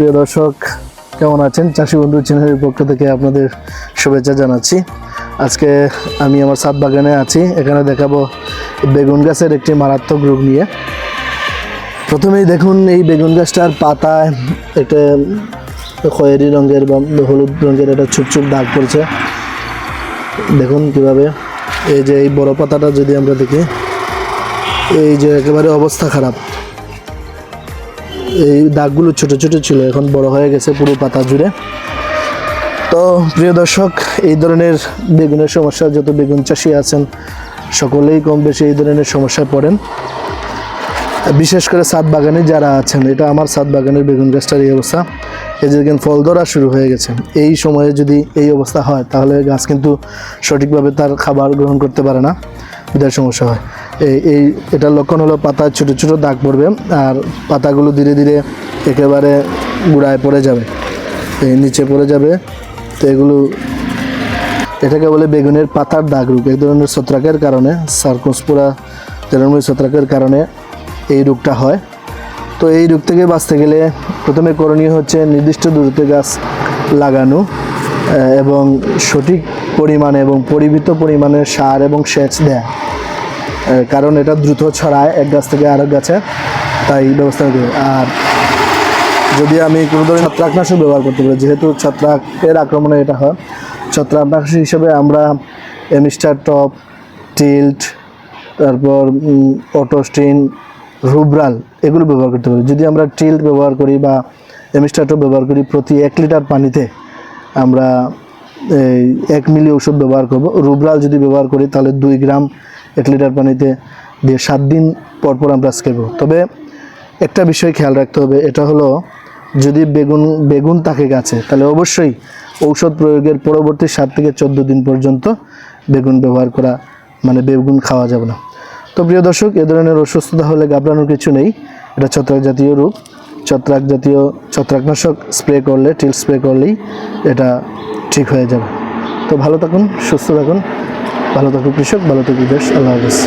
প্রিয় দর্শক, কেমন আছেন? চাষি বন্ধু চ্যানেলের পক্ষ থেকে আপনাদের শুভেচ্ছা জানাচ্ছি। আজকে আমি আমার সাত বাগানে আছি। এখানে দেখাবো বেগুন গাছের একটি মারাত্মক রোগ নিয়ে। প্রথমেই দেখুন, এই বেগুন গাছটার পাতায় একটা খয়েরি রঙের বা হলুদ রঙের একটা ছোপ দাগ পড়ছে। দেখুন কীভাবে এই যে এই বড় পাতাটা যদি আমরা দেখি, এই যে একেবারে অবস্থা খারাপ। এই দাগগুলো ছোট ছোট ছিল, এখন বড় হয়ে গেছে পুরো পাতা জুড়ে। তো প্রিয় দর্শক, এই ধরনের বেগুনের সমস্যা, যত বেগুন চাষি আছেন, সকলেই কম বেশি এই ধরনের সমস্যায় পড়েন। বিশেষ করে সাত বাগানে যারা আছেন, এটা আমার সাত বাগানের বেগুন গাছটার এই অবস্থা। এই যে দেখেন, ফল ধরা শুরু হয়ে গেছে। এই সময়ে যদি এই অবস্থা হয়, তাহলে গাছ কিন্তু সঠিকভাবে তার খাবার গ্রহণ করতে পারে না। বিদায় সমস্যা হয়। এই এটার লক্ষণ হলো পাতায় ছোটো ছোটো দাগ পড়বে আর পাতাগুলো ধীরে ধীরে একেবারে গুড়ায় পড়ে যাবে। এই নিচে পড়ে যাবে। তো এগুলো, এটাকে বলে বেগুনের পাতার দাগ রোগ এক ধরনের ছত্রাকের কারণে, সার্কোসপুরা ধরনের ছত্রাকের কারণে এই রোগটা হয়। তো এই রোগ থেকে বাঁচতে গেলে প্রথমে করণীয় হচ্ছে নির্দিষ্ট দূরত্বে গাছ লাগানো এবং সঠিক পরিমাণে এবং পরিমিত পরিমাণে সার এবং সেচ দেয়া। কারণ এটা দ্রুত ছড়ায়, এক গাছ থেকে আরেক গাছে, তাই ব্যবস্থা করি। আর যদি আমি কোনো ধরনের ছত্রাকনাশক ব্যবহার করতে পারি, যেহেতু ছত্রাকের আক্রমণে এটা হয়, ছত্রাকনাশক হিসেবে আমরা এমিস্টার টপ, টিল্ট, তারপর অটোস্টিন, রুব্রাল, এগুলো ব্যবহার করতে পারি। যদি আমরা টিল্ট ব্যবহার করি বা এমিস্টার টপ ব্যবহার করি, প্রতি এক লিটার পানিতে আমরা এক মিলি ওষুধ ব্যবহার করব। রুব্রাল যদি ব্যবহার করি, তাহলে দুই গ্রাম এক লিটার পানিতে দিয়ে সাত দিন পর পর আমরা করব তবে একটা বিষয় খেয়াল রাখতে হবে, এটা হলো যদি বেগুন বেগুন থাকে গাছে, তাহলে অবশ্যই ঔষধ প্রয়োগের পরবর্তী সাত থেকে চোদ্দ দিন পর্যন্ত বেগুন ব্যবহার করা মানে বেগুন খাওয়া যাবে না। তো প্রিয় দর্শক, এ ধরনের অসুস্থতা হলে ঘাবড়ানোর কিছু নেই। এটা ছত্রাক জাতীয় রোগ। ছত্রাক জাতীয় ছত্রাকনাশক স্প্রে করলে, টিল স্প্রে করলেই এটা ঠিক হয়ে যাবে। তো ভালো থাকুন, সুস্থ থাকুন। ভালো থাকুন কৃষক ভালো থাকুন দেশ আল্লাহ হাফিজ।